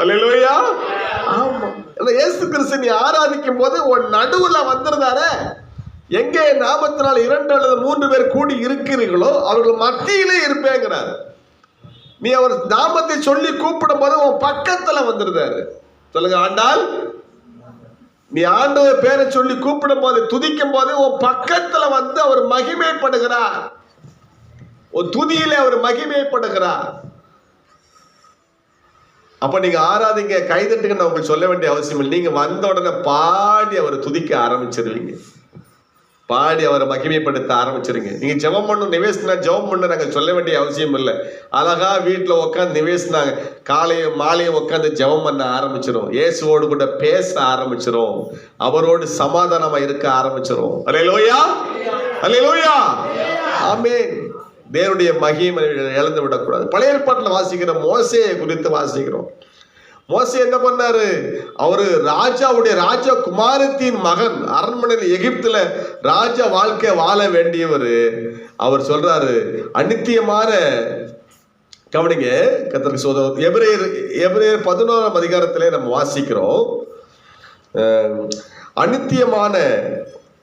அல்லையா ஆமா. இயேசு கிறிஸ்து நீ ஆராதிக்கும் போது உன் நடுவுல வந்திருந்தாரே. எங்கே நாமத்தினால் இரண்டு அல்லது மூன்று பேர் கூடி இருக்கிறீர்களோ அவர்கள் மத்தியிலே இருப்பேங்கிறாரு. நீ அவர் நாமத்தை சொல்லி கூப்பிடும் போது உன் பக்கத்துல வந்திருந்தாரு. சொல்லுங்க ஆண்டாள். நீ ஆண்டவர் பேரை சொல்லி கூப்பிடும் போது துதிக்கும் போது உன் பக்கத்துல வந்து அவர் மகிமைப்படுகிறார். உன் துதியிலே அவர் மகிமைப்படுகிறார். அப்போ நீங்கள் ஆராதிங்க கைதட்டுங்க நான் உங்களுக்கு சொல்ல வேண்டிய அவசியம் இல்லை. நீங்கள் வந்த உடனே பாடி அவரை துதிக்க ஆரம்பிச்சிருவீங்க. பாடி அவரை மகிமைப்படுத்த ஆரம்பிச்சிருங்க நீங்கள் ஜெபம் பண்ணும் நிவேசனா ஜெபம் பண்ண நாங்கள் சொல்ல வேண்டிய அவசியம் இல்லை. அழகா வீட்டில் உட்காந்து நிவேசனாங்க. காலையும் மாலையும் உட்காந்து ஜெபம் பண்ண ஆரம்பிச்சிடும் இயேசுவோடு கூட பேச ஆரம்பிச்சிடும் அவரோடு சமாதானமாக இருக்க ஆரம்பிச்சிரும். அல்லேலூயா அல்லேலூயா ஆமேன். தேவனுடைய மகிமை இழந்து விடக்கூடாது. பழைய ஏற்பாட்டில் வாசிக்கிற மோசையை குறித்து வாசிக்கிறோம். மோசை என்ன பண்ணாரு? அவரு ராஜாவுடைய ராஜா குமாரத்தின் மகன் அரண்மனையில் எகிப்துல ராஜா வாழ்க்கை வாழ வேண்டியவர். அவர் சொல்றாரு அநித்தியமான கவனிங்க கத்தருக்கு சோதரம் எபிரேயர் எபிரேயர் பதினோராம் அதிகாரத்திலே நம்ம வாசிக்கிறோம். அநித்தியமான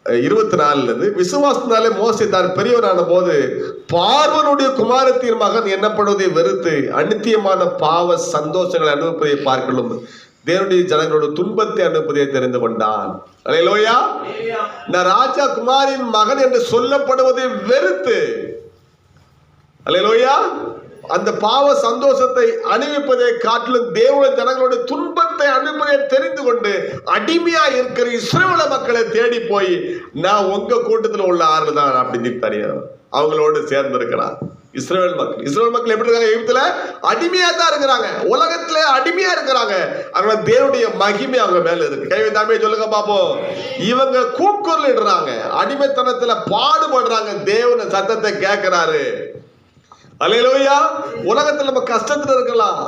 இருபத்தி நாலுலேருந்து விசுவாசத்தினாலே மோசை தான் பெரியவரான போது பார்வனுடைய குமாரத்தின் மகன் என்னப்படுவதை வெறுத்து அநித்தியமான பாவ சந்தோஷங்களை அனுபவிப்பதை பார்க்கலும். தேவனுடைய ஜனங்களோட துன்பத்தை அனுப்புவதை தெரிந்து கொண்டான். அல்லேலூயா நான் ராஜா குமாரின் மகன் என்று சொல்லப்படுவதை வெறுத்து. அல்லேலூயா அந்த பாவ சந்தோஷத்தை அணிவிப்பதை காட்டிலும் தேவனுடைய ஜனங்களோட துன்பத்தை அனுப்பதை தெரிந்து கொண்டு அடிமையா இருக்கிற இஸ்ரேல மக்களை தேடி போய் நான் உங்க கூட்டத்தில் உள்ள ஆறு தான் அப்படின்னு தனியார் அவங்களோடு சேர்ந்து இருக்கிறான் இஸ்ரேல் மக்கள். இஸ்ரேல் மக்கள் எப்படி இருக்காங்க? எகிப்துல அடிமையா தான் இருக்கிறாங்க. உலகத்துல அடிமையா இருக்கிறாங்க. அதனால தேவனுடைய மகிமை அவங்க மேல இருக்கு. கைவை தாமே சொல்லுங்க பாப்போம். இவங்க கூக்குரல் இடுறாங்க அடிமைத்தனத்துல பாடுபடுறாங்க. தேவன சத்தத்தை கேட்கிறாரு. அலையிலோயா உலகத்துல நம்ம கஷ்டத்துல இருக்கலாம்.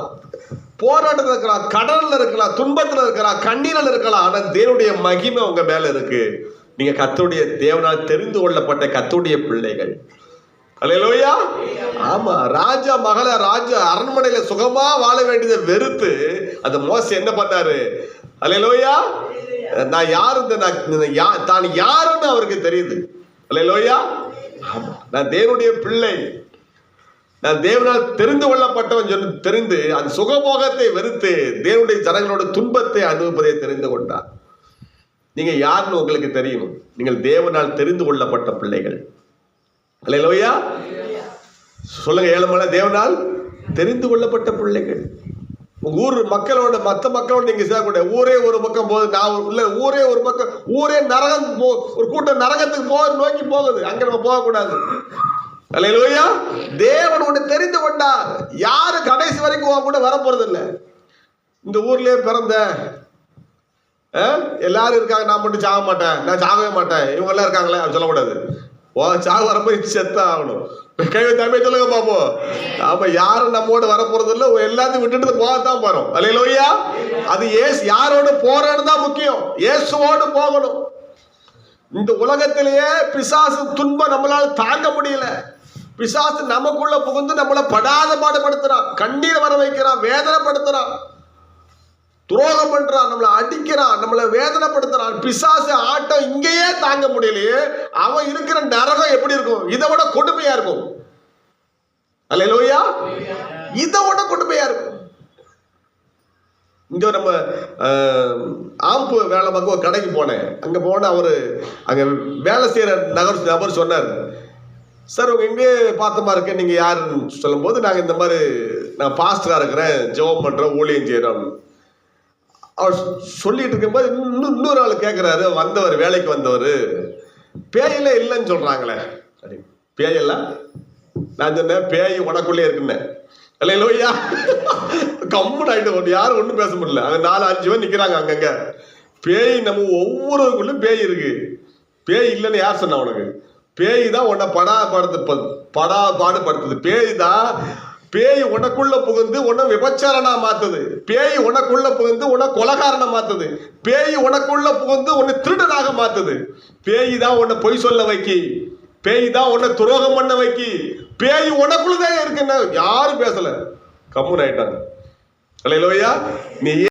போராட்டத்தில் இருக்கலாம் கடலில் இருக்கலாம் துன்பத்தில் இருக்கலாம் கண்ணீரில் இருக்கலாம் ஆனால் தேவனுடைய மகிமை உங்க மேல இருக்கு. நீங்க கத்துடைய தேவனால் தெரிந்து கொள்ளப்பட்ட கத்துடைய பிள்ளைகள். அலையலோயா ஆமா ராஜா மகள ராஜா அரண்மனையில சுகமா வாழ வேண்டியதை வெறுத்து அந்த மோச என்ன பண்ணாரு? அலையலோயா நான் யாரு இந்த நான் யா- தான் யாருன்னு அவருக்கு தெரியுது. அலையலோயா ஆமா நான் தேவனுடைய பிள்ளை. நான் தேவனால் தெரிந்து கொள்ளப்பட்டவன் சொல்லி தெரிந்து அந்த சுகபோகத்தை வெறுத்து தேவனுடைய ஜனங்களோட துன்பத்தை அனுபவிப்பதை தெரிந்து கொண்டார் நீங்க யாருன்னு உங்களுக்கு தெரியும். நீங்கள் தேவனால் தெரிந்து கொள்ளப்பட்ட பிள்ளைகள். அல்லையா சொல்லுங்க ஏழுமலை தேவனால் தெரிந்து கொள்ளப்பட்ட பிள்ளைகள். உங்க ஊர் மக்களோட மற்ற மக்களோட நீங்க சேரக்கூடிய ஊரே ஒரு பக்கம் போகுது நான் ஒரு- ஊரே ஒரு பக்கம் ஊரே நரகம் போ ஒரு கூட்டம் நரகத்துக்கு போக நோக்கி போகுது. அங்க நம்ம போகக்கூடாது. அலையிலோயா தேவன் உன்னை தெரிந்து கொண்டார். யாரு கடைசி வரைக்கும் உன் கூட வரப்போறது இல்லை இந்த ஊர்லயே பிறந்த எல்லாரும் இருக்காங்க. நான் மட்டும் சாக மாட்டேன். நான் சாகவே மாட்டேன். இவங்க எல்லாம் இருக்காங்களே சொல்லக்கூடாது. ஓ சாக வரப்போ செத்தான் ஆகணும். கை தமிழ் சொல்லுங்க பாப்போம். ஆமா யாரும் நம்மோட வரப்போறது இல்லை எல்லாத்தையும் விட்டுட்டு போகத்தான் போறோம். அலையிலோயா அது ஏசு யாரோட போறேன்னு தான் முக்கியம். இயேசுவோடு போகணும். இந்த உலகத்திலேயே பிசாசு துன்பம் நம்மளால தாங்க முடியல. பிசாசு நமக்குள்ள புகுந்து நம்மளை படாத பாடுபடுத்துறான். கண்ணீர் வர வைக்கிறான் வேதனைப்படுத்துறான். துரோகம் பண்றான் நம்மளை அடிக்கிறான் நம்மளை வேதனைப்படுத்துறான். பிசாசு ஆட்டம் இங்கேயே தாங்க முடியலையே. அவன் இருக்கிற நரகம் எப்படி இருக்கும்? இதை விட கொடுமையா இருக்கும். அல்லையா இதை விட கொடுமையா இருக்கும். இங்க நம்ம ஆம்பு வேலை பார்க்க ஒரு கடைக்கு போனேன். அங்க போன அவரு அங்க வேலை செய்யற நகர் நபர் சொன்னார். சார் உங்கள் எங்கே பார்த்தமா இருக்கேன். நீங்கள் யாருன்னு சொல்லும்போது நாங்கள் இந்த மாதிரி நான் பாஸ்டராக இருக்கிறேன் ஜெபம் பண்ணுறேன் ஊழியம் செய்கிறோம் அவர் சொல்லிட்டு இருக்கும்போது இன்னும் இன்னொரு ஆள் கேட்குறாரு வந்தவர் வேலைக்கு வந்தவர். பேயில இல்லைன்னு சொல்கிறாங்களே அப்படி. பேயெல்லாம் நான் சொன்னேன் பேய் உனக்குள்ளே இருக்குன்னேன் இல்லையா கம்முன்னு ஆகிட்டு ஒன்று யாரும் ஒன்றும் பேச முடியல. அங்கே நாலு அஞ்சு பேர் நிற்கிறாங்க அங்கங்கே. பேய் நம்ம ஒவ்வொருவருக்குள்ளேயும் பேய் இருக்குது பேய் இல்லைன்னு யார் சொன்னா உனக்கு? பேய் தான் உன்னை படா படுத்து படா பாடுபடுத்துது. பேய் தான் பேய் உனக்குள்ள புகுந்து உன்னை விபச்சாரனா மாத்துது. பேய் உனக்குள்ள புகுந்து உன்னை கொலகாரனை மாத்துது. பேய் உனக்குள்ள புகுந்து உன்னை திருடனாக மாத்துது. பேய் தான் உன்னை பொய் சொல்ல வைக்கி. பேய் தான் உன்னை துரோகம் பண்ண வைக்கி. பேய் உனக்குள்ளதான் இருக்குன்னு யாரும் பேசல. கம்முன்னு ஆயிட்டாங்க. அல்லேலூயா நீ